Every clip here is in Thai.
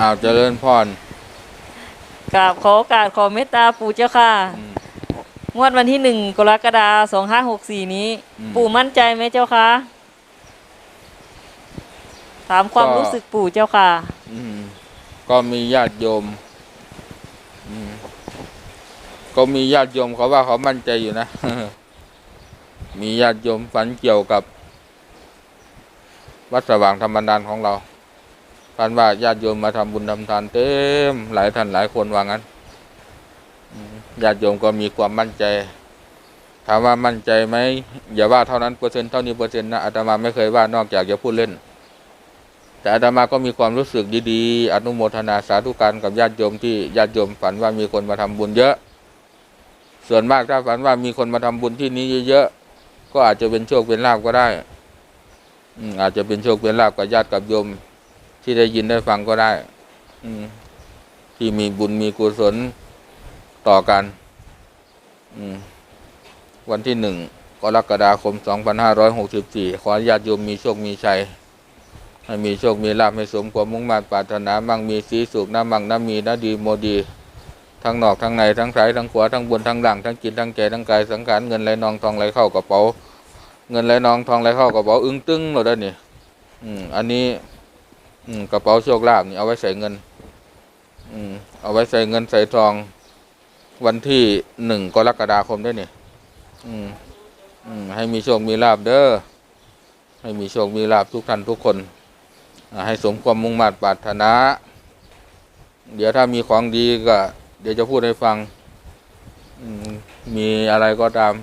อ้าวเจริญพรกราบขอโอกาสขอเมตตาปู่เจ้าค่ะ อืม งวดวันที่หนึ่งกรกฎาสองห้าหกสี่นี้ อืม ปู่มั่นใจไหมเจ้าค่ะ ถามความก็รู้สึกปู่เจ้าค่ะ อืมก็มีญาติโยมอืมก็มีญาติโยมเขาว่าเขามั่นใจอยู่นะ มีญาติโยมฝันเกี่ยวกับ วัดสว่างธรรมดานของเรา ฝันว่าญาติโยมมาทำบุญทำทานเต็มหลายท่านหลายคนว่างั้นญาติโยมก็มีความมั่นใจ ถามว่ามั่นใจไหมอย่าว่าเท่านั้นเปอร์เซ็นต์เท่านี้เปอร์เซ็นต์นะอาตมาไม่เคยว่านอกจากจะพูดเล่น แต่อาตมาก็มีความรู้สึกดีๆ อนุโมทนาสาธุการกับญาติโยมที่ญาติโยมฝันว่ามีคนมาทำบุญเยอะ ส่วนมากถ้าฝันว่ามีคนมาทำบุญที่นี้เยอะๆก็อาจจะเป็นโชคเป็นลาภก็ได้อาจจะเป็นโชคเป็นลาภกับญาติกับโยม ที่ได้ยินได้ฟังก็ได้ อืมที่มีบุญมีกุศลต่อกัน อืมวันที่หนึ่งกรกฎาคม 2564 ขอให้ญาติโยมมีโชค มีชัย ให้มีโชค มีลาภให้สมความมุ่งมั่นปรารถนามั่งมีสีสุขน้ำมั่งน้ำมีน้ำดีโมดี ทั้งนอก ทั้งใน ทั้งซ้าย ทั้งขวา ทั้งบน ทั้งหลัง ทั้งจิตทั้งใจทั้งกาย สังขารเงินไหลนองทองไหลเข้ากระเป๋า เงินไหลนองทองไหลเข้ากระเป๋า อึ้งตึ้งเราได้นี่ อืม อันนี้ อืมกระเป๋าโชคลาภนี่เอาไว้ใส่เงิน อืมเอาไว้ใส่เงินใส่ทอง วันที่หนึ่งกรกฎาคมได้นี่อืมอืมให้มีโชคมีลาภเด้อให้มีโชคมีลาภทุกท่านทุกคนให้สมความมุ่งมั่นปรารถนา เดี๋ยวถ้ามีของดีก็ เดี๋ยวจะพูดให้ฟังอืมมีอะไรก็ตาม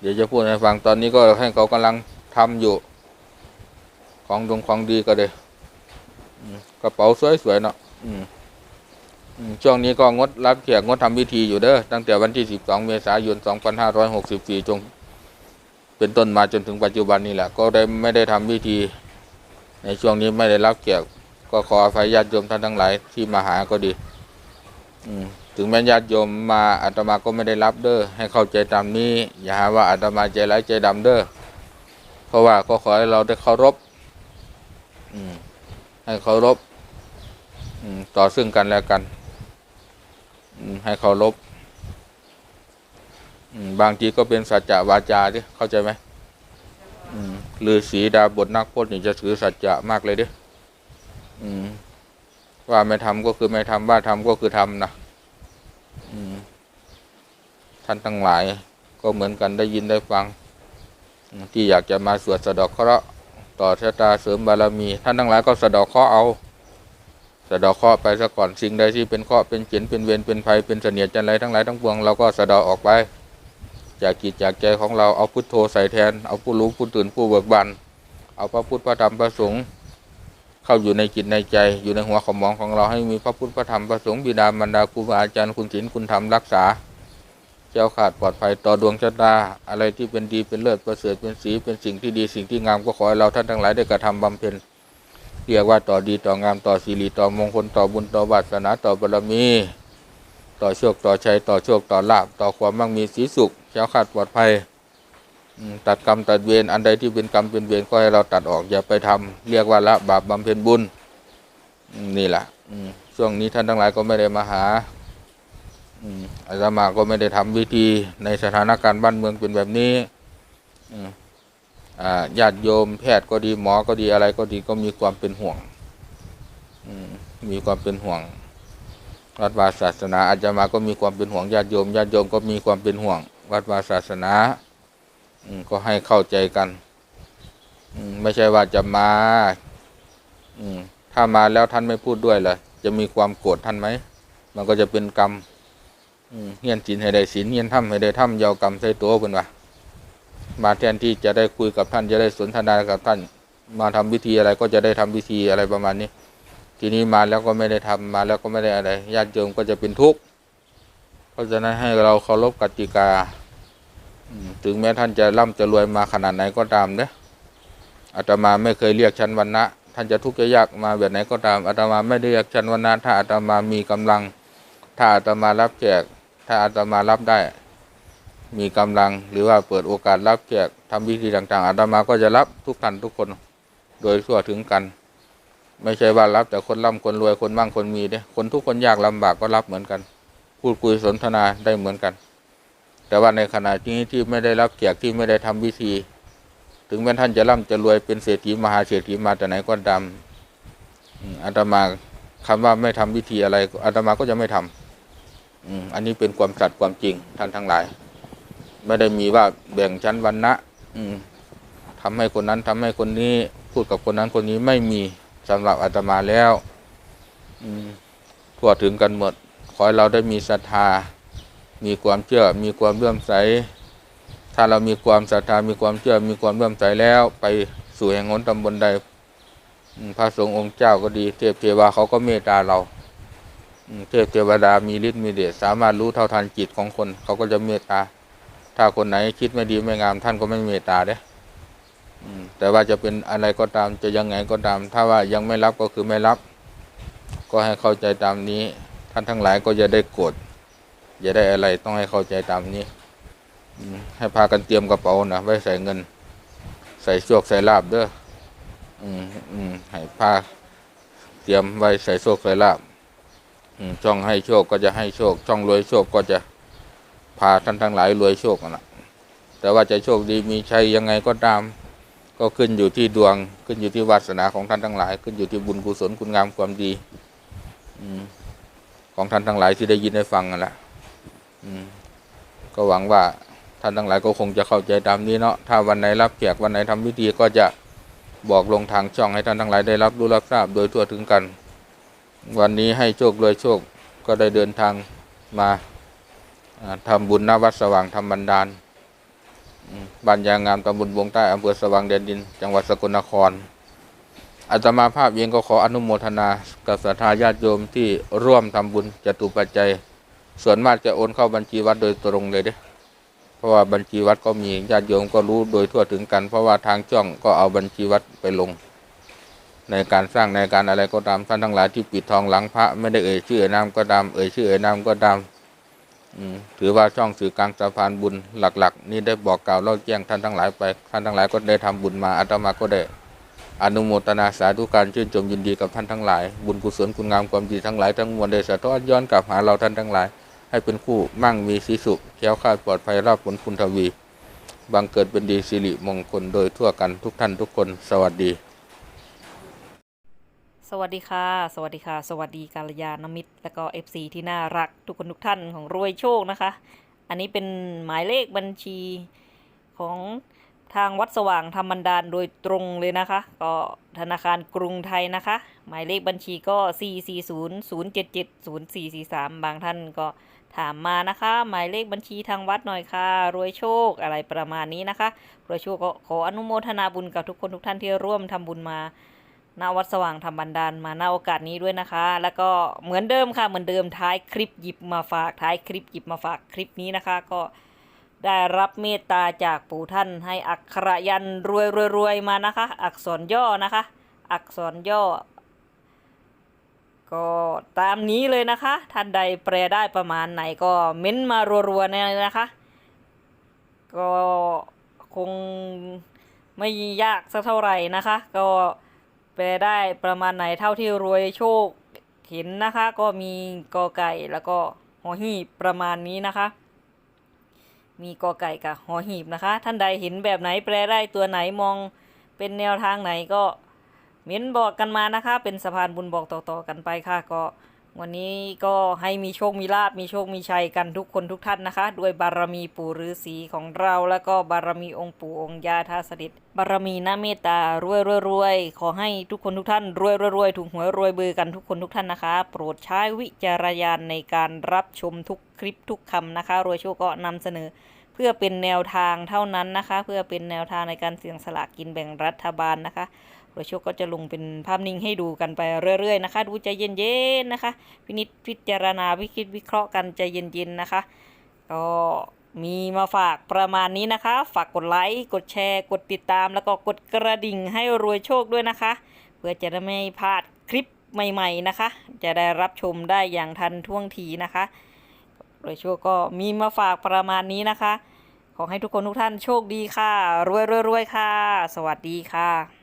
เดี๋ยวจะพูดให้ฟังตอนนี้ก็ให้เขากำลังทำอยู่ ของดงของดีก็เลย กระเป๋าสวยๆเนาะช่วงนี้ก็งดรับแขกงดทำพิธีอยู่เด้อตั้งแต่วันที่ 12 เมษายน 2564 จง เป็นต้นมาจนถึงปัจจุบันนี้แหละ ก็ได้ไม่ได้ทำพิธี ในช่วงนี้ไม่ได้รับเกียก็ขออภัยญาติโยมท่านทั้งหลายที่มาหาก็ดีถึงแม้ญาติโยมมาอาตมาก็ไม่ได้รับเด้อให้เข้าใจตามนี้ อย่าหาว่าอาตมาใจร้ายใจดำเด้อเพราะว่าก็ขอให้เราได้เคารพ อืม ให้เคารพต่อซึ่งกันและกันให้เคารพบางทีก็เป็นสัจจะวาจาดิเข้าใจไหมอืมฤาษีดาบทนักพจน์นี่จะถือสัจจะมากเลยด้อืมว่าไม่ทำก็คือไม่ทำว่าทำก็คือทำนะอืท่านทั้งหลายก็เหมือนกันได้ยินได้ฟัง ที่อยากจะมาสวดสะดอกเคราะห์ ต่อชะตาเสริมบารมี ท่านทั้งหลายก็สะดอกเคราะห์เอา สะดอกเคราะห์ไปซะก่อนสิ่งใดที่เป็นเคราะห์เป็นเขียนเป็นเวรเป็นภัยเป็นเสนียดจันไรทั้งหลายทั้งปวงเราก็สะดอกออกไป จากจิตจากใจของเราเอาพุทโธใส่แทน เอาผู้รู้ผู้ตื่นผู้เบิกบานเอาพระพุทธพระธรรมพระสงฆ์เข้าอยู่ในจิตในใจอยู่ในหัวขมองของเราให้มีพระพุทธพระธรรมพระสงฆ์บิดามารดาครูบาอาจารย์คุณศีลคุณธรรมรักษา เจ้าขาดปลอดภัยต่อดวงชะตาอะไรที่เป็นดีเป็นเลิศประเสริฐเป็นสีเป็นสิ่งที่ดีสิ่งที่งามก็ขอให้เราท่านทั้งหลายได้กระทำบำเพ็ญเรียกว่าต่อดีต่องามต่อสิริต่อมงคลต่อบุญต่อวาสนาต่อบารมี ต่อโชคต่อชัยต่อโชคต่อลาภต่อความมั่งมีสีสุขเจ้าขาดปลอดภัยตัดกรรมตัดเวรอันใดที่เป็นกรรมเป็นเวรก็ให้เราตัดออกอย่าไปทำเรียกว่าละบาปบำเพ็ญบุญนี่แหละช่วงนี้ท่านทั้งหลายก็ไม่ได้มาหา อาตมาก็ไม่ได้ทำวิธีในสถานการณ์บ้านเมืองเป็นแบบนี้ญาติโยมแพทย์ก็ดีหมอก็ดีอะไรก็ดีก็มีความเป็นห่วงอมีความเป็นห่วงวัดวาศาสนา อาจจะมาก็มีความเป็นห่วงญาติโยมญาติโยมก็มีความเป็นห่วง วัดวาศาสนาก็ให้เข้าใจกันไม่ใช่ว่าจะมาถ้ามาแล้วท่านไม่พูดด้วยล่ะจะมีความโกรธท่านไหมมันก็จะเป็นกรรม เฮียนศีลให้ได้ศีลเฮียนถ้ำให้ได้ถ้ำยาวกรรมใส่ตัวเป็นว่ามาแทนที่จะได้คุยกับท่านจะได้สนทนากับท่าน มาทำพิธีอะไรก็จะได้ทำพิธีอะไรประมาณนี้ ทีนี้มาแล้วก็ไม่ได้ทำมาแล้วก็ไม่ได้อะไรญาติโยมก็จะเป็นทุกข์เพราะฉะนั้นให้เราเคารพกติกาถึงแม้ท่านจะร่ำจะรวยมาขนาดไหนก็ตามเนะอาตมาไม่เคยเรียกชั้นวันนะท่านจะทุกข์จะยากมาแบบไหนก็ตามอาตมาไม่ได้เรียกชั้นวันนะถ้าอาตมามีกำลัง ถ้าอาตมารับแขก ถ้าอาตมารับได้ มีกำลังหรือว่าเปิดโอกาสรับแขกทำพิธีต่างๆ อาตมาก็จะรับทุกท่านทุกคนโดยทั่วถึงกัน ไม่ใช่ว่ารับแต่คนร่ำคนรวยคนมั่งคนมีเด้คนทุกคนยากลำบากก็รับเหมือนกัน พูดคุยสนทนาได้เหมือนกัน แต่ว่าในขณะที่ที่ไม่ได้รับเกียรติที่ไม่ได้ทำพิธี ถึงแม้ท่านจะร่ำจะรวยเป็นเศรษฐีมหาเศรษฐีมาแต่ไหนก็ตามอาตมาคำว่าไม่ทำพิธีอะไรอาตมาก็จะไม่ทำ อันนี้เป็นความสัตย์ความจริงท่านทั้งหลาย ไม่ได้มีว่าแบ่งชั้นวรรณะอืมทำให้คนนั้นทำให้คนนี้พูดกับคนนั้นคนนี้ไม่มีสำหรับอาตมาแล้วอทั่วถึงกันหมด ขอให้เราได้มีศรัทธา มีความเชื่อ มีความเลื่อมใส ถ้าเรามีความศรัทธา มีความเชื่อ มีความเลื่อมใสแล้ว ไปสู่แห่งหนตำบลใดพระสงฆ์องค์เจ้าก็ดี เทพเทวาเขาก็เมตตาเรา เทพเทวดามีฤทธิ์มีเดชสามารถรู้เท่าทันจิตของคน เขาก็จะเมตตา ถ้าคนไหนคิดไม่ดีไม่งาม ท่านก็ไม่เมตตาเด้อแต่ว่าจะเป็นอะไรก็ตามจะยังไงก็ตาม ถ้าว่ายังไม่รับก็คือไม่รับ ก็ให้เข้าใจตามนี้ ท่านทั้งหลายก็จะได้โกรธอย่าได้อะไรต้องให้เข้าใจตามนี้ให้พากันเตรียมกระเป๋านะไว้ใส่เงิน ใส่โชคใส่ลาบเด้ออืมอืมให้พาเตรียมไว้ใส่โชคใส่ลาบ ช่องให้โชคก็จะให้โชค ช่องรวยโชคก็จะพาท่านทั้งหลายรวยโชคนั่นแหละแต่ว่าจะโชคดีมีชัยยังไงก็ตาม ก็ขึ้นอยู่ที่ดวง ขึ้นอยู่ที่วาสนาของท่านทั้งหลาย ขึ้นอยู่ที่บุญกุศลคุณงามความดีอของท่านทั้งหลายที่ได้ยินได้ฟังนั่นแหละก็หวังว่าท่านทั้งหลายก็คงจะเข้าใจตามนี้เนาะถ้าวันไหนรับแขกวันไหนทำพิธีก็จะบอกลงทางช่องให้ท่านทั้งหลายได้รับรู้รับทราบโดยทั่วถึงกัน วันนี้ให้โชครวยโชคก็ได้เดินทางมาอ่าทำบุญณวัดสว่างธรรมบันดาลบ้านยางงามตำบลวงใต้อำเภอสว่างแดนดิน จังหวัดสกลนครอาตมาภาพเองก็ขออนุโมทนากับศรัทธาญาติโยมที่ร่วมทำบุญจตุปัจจัย ส่วนมากจะโอนเข้าบัญชีวัดโดยตรงเลยเด้เพราะว่าบัญชีวัดก็มีญาติโยมก็รู้โดยทั่วถึงกัน เพราะว่าทางช่องก็เอาบัญชีวัดไปลง ในการสร้างในการอะไรก็ตามท่านทั้งหลายที่ปิดทองหลังพระไม่ได้เอ่ยชื่อเอ่ยนามก็ตามเอ่ยชื่อเอ่ยนามก็ตามถือว่าช่องสื่อกลางสะพานบุญหลัก ๆ นี่ได้บอกกล่าวเล่าแจ้งท่านทั้งหลายไปท่านทั้งหลายก็ได้ทำบุญมาอาตมาก็ได้อนุโมทนาสาธุการชื่นชมยินดีกับท่านทั้งหลาย บุญกุศลคุณงามความดีทั้งหลายทั้งมวลได้สะท้อนย้อนกลับหาเราท่านทั้งหลาย ให้เป็นคู่มั่งมีสีสุขแค้วคาดปลอดภัยราบผลคุณทวี บังเกิดเป็นดีสิริมงคลโดยทั่วกันทุกท่านทุกคน สวัสดี สวัสดีค่ะ สวัสดีค่ะ สวัสดีกาลยานมิตร และก็ FC ที่น่ารักทุกคนทุกท่านของรวยโชคนะคะ อันนี้เป็นหมายเลขบัญชีของทางวัดสว่างธรรมบันดาลโดยตรงเลยนะคะ ก็ธนาคารกรุงไทยนะคะ หมายเลขบัญชีก็ 4400770443 บางท่านก็ถามมานะคะ หมายเลขบัญชีทางวัดหน่อยค่ะ รวยโชคอะไรประมาณนี้นะคะ รวยโชคก็ขออนุโมทนาบุญกับทุกคนทุกท่านที่ร่วมทำบุญมา ณวัดสว่างธรรมบันดาลมาณโอกาสนี้ด้วยนะคะ แล้วก็เหมือนเดิมค่ะเหมือนเดิมท้ายคลิปหยิบมาฝากท้ายคลิปหยิบมาฝากคลิปนี้นะคะ ก็ได้รับเมตตาจากปู่ท่านให้อักขระยันรวยรวยรวยมานะคะ อักษรย่อนะคะ อักษรย่อ ก็ตามนี้เลยนะคะ ท่านใดแปลได้ประมาณไหนก็เม้นมารัวๆเนี่ยนะคะ ก็คงไม่ยากสักเท่าไหร่นะคะ ก็ แปลได้ประมาณไหนเท่าที่รวยโชคเห็นนะคะ ก็มีกอไก่แล้วก็หอหีบประมาณนี้นะคะ มีกอไก่กับหอหีบนะคะ ท่านใดเห็นแบบไหนแปลได้ตัวไหนมองเป็นแนวทางไหนก็เม้นบอกกันมานะคะ เป็นสะพานบุญบอกต่อๆกันไปค่ะก็ วันนี้ก็ให้มีโชคมีลาบมีโชคมีชัยกันทุกคนทุกท่านนะคะ ด้วยบารมีปู่ฤาษีของเราแล้วก็บารมีองค์ปู่องค์ย่าท่าสดิตบารมีน้าเมตตารวยรวยรวยขอให้ทุกคนทุกท่านรวยรวยรวยถูกหวยรวยเบอร์กันทุกคนทุกท่านนะคะ โปรดใช้วิจารณญาณในการรับชมทุกคลิปทุกคำนะคะ รวยโชคก็นำเสนอ เพื่อเป็นแนวทางเท่านั้นนะคะ เพื่อเป็นแนวทางในการเสี่ยงสลากกินแบ่งรัฐบาลนะคะ รวยโชคก็จะลงเป็นภาพนิ่งให้ดูกันไปเรื่อยๆนะคะ ดูใจเย็นๆนะคะพินิจพิจารณาวิคิดวิเคราะห์กันใจเย็นๆนะคะ ก็มีมาฝากประมาณนี้นะคะ ฝากกดไลค์ กดแชร์ กดติดตาม แล้วก็กดกระดิ่งให้รวยโชคด้วยนะคะ เพื่อจะได้ไม่พลาดคลิปใหม่ๆนะคะ จะได้รับชมได้อย่างทันท่วงทีนะคะรวยโชคก็มีมาฝากประมาณนี้นะคะ ขอให้ทุกคนทุกท่านโชคดีค่ะ รวยๆๆค่ะ สวัสดีค่ะ